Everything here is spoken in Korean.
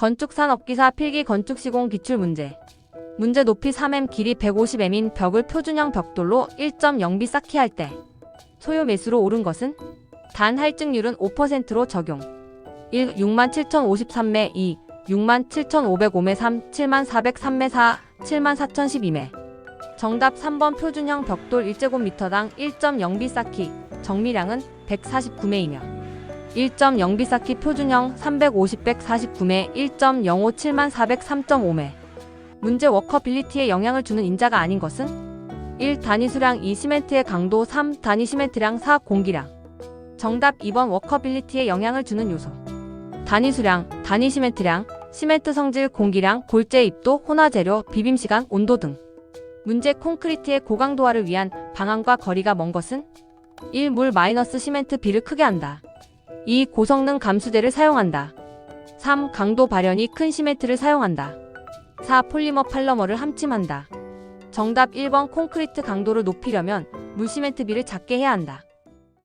건축산업기사 필기 건축시공 기출 문제. 문제 높이 3m 길이 150m인 벽을 표준형 벽돌로 1.0비 쌓기 할 때 소요 매수로 오른 것은 단 할증률은 5%로 적용. 1. 67,053매 2. 67,505매 3. 7403매 4. 74,012매 정답 3번 표준형 벽돌 1제곱미터당 1.0비 쌓기 정미량은 149매이며 1.0비 쌓기 표준형 350 149매 1.057만 403.5매 문제 워커빌리티에 영향을 주는 인자가 아닌 것은 1. 단위 수량 2. 시멘트의 강도 3. 단위 시멘트량 4. 공기량 정답 2번 워커빌리티에 영향을 주는 요소 단위 수량, 단위 시멘트량, 시멘트 성질, 공기량, 골재 입도, 혼화 재료, 비빔 시간, 온도 등 문제 콘크리트의 고강도화를 위한 방향과 거리가 먼 것은 1. 물 마이너스 시멘트 비를 크게 한다 2. 고성능 감수대를 사용한다 3. 강도 발현이 큰 시멘트를 사용한다 4. 폴리머 팔러머를 함침한다 정답 1번 콘크리트 강도를 높이려면 물 시멘트 비를 작게 해야 한다